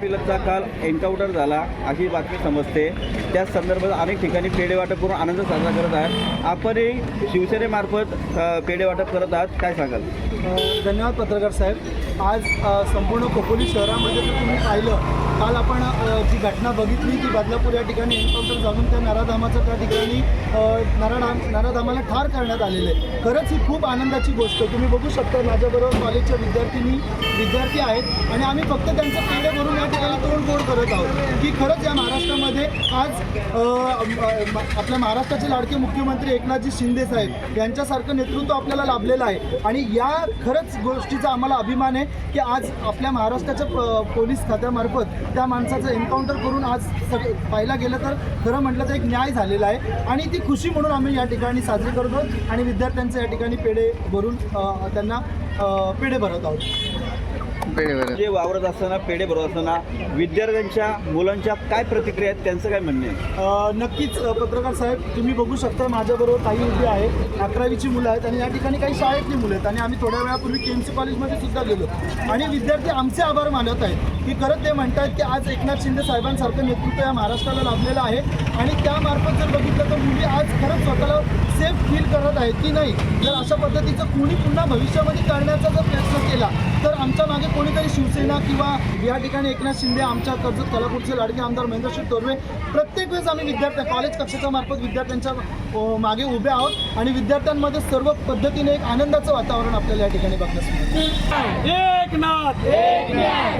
पिलरचा काल एन्काउंटर झाला अशी बातमी समजते. त्या संदर्भात अनेक ठिकाणी पेढे वाटप करून आनंद साजरा करत आहे आपणही शिवसेनेमार्फत पेढे वाटप करत आहात. काय सांगाल? धन्यवाद पत्रकार साहेब. आज संपूर्ण खोपोली शहरामध्ये जर तुम्ही पाहिलं काल आपण जी घटना बघितली की बदलापूर या ठिकाणी एन्काउंटर जाणून त्या नराधामाचं त्या ठिकाणी अ, नराधाम नराधामाला ठार करण्यात आलेलं आहे. खरंच ही खूप आनंदाची गोष्ट तुम्ही बघू शकता माझ्याबरोबर कॉलेजच्या विद्यार्थिनी विद्यार्थी आहेत. आणि आम्ही फक्त त्यांचं पेढे भरून या ठिकाणी तोडफोड करत आहोत? की खरंच या महाराष्ट्रामध्ये आज आपल्या महाराष्ट्राचे लाडके मुख्यमंत्री एकनाथजी शिंदे साहेब यांच्यासारखं नेतृत्व आपल्याला लाभलेलं आहे. आणि या खरंच गोष्टीचा आम्हाला अभिमान आहे की आज आपल्या महाराष्ट्राच्या प- पोलीस खात्यामार्फत त्या माणसाचं एन्काउंटर करून आज सग पाहायला गेलं तर खरं म्हटलं तर एक न्याय झालेला आहे. आणि ती खुशी म्हणून आम्ही या ठिकाणी साजरी करतो आणि विद्यार्थ्यांचं या ठिकाणी पेढे भरून त्यांना पेढे भरत आहोत. जे वावरत असताना पेढे भरत असताना विद्यार्थ्यांच्या मुलांच्या काय प्रतिक्रिया आहेत? त्यांचं काय म्हणणे आहे? नक्कीच पत्रकार साहेब तुम्ही बघू शकता माझ्याबरोबर काही उभी आहे अकरावीची मुलं आहेत आणि या ठिकाणी काही शाळेतली मुलं आहेत. आणि आम्ही थोड्या वेळापूर्वी के एम सी कॉलेजमध्ये सुद्धा गेलो. आणि विद्यार्थी आमचे आभार मानत आहेत. की खरंच ते म्हणतात की आज एकनाथ शिंदे साहेबांसारखं नेतृत्व या महाराष्ट्राला लाभलेलं आहे. आणि त्यामार्फत जर बघितलं तर मुली आज खरंच स्वतःला सेफ फील करत आहेत की नाही? जर अशा पद्धतीचं कोणी पुन्हा भविष्यामध्ये करण्याचा जर प्रयत्न केला तर आमच्या मागे कोणीतरी शिवसेना किंवा या ठिकाणी एकनाथ शिंदे आमच्या कर्जत कलापूरचे लाडके आमदार महेंद्रशेठ तोरवे प्रत्येक वेळेस आम्ही विद्यार्थ्या कॉलेज कक्षाच्या मार्फत विद्यार्थ्यांच्या मागे उभे आहोत. आणि विद्यार्थ्यांमध्ये सर्व पद्धतीने एक आनंदाचं वातावरण आपल्याला या ठिकाणी बघण्यास मिळतं छत्रपती शिवाजी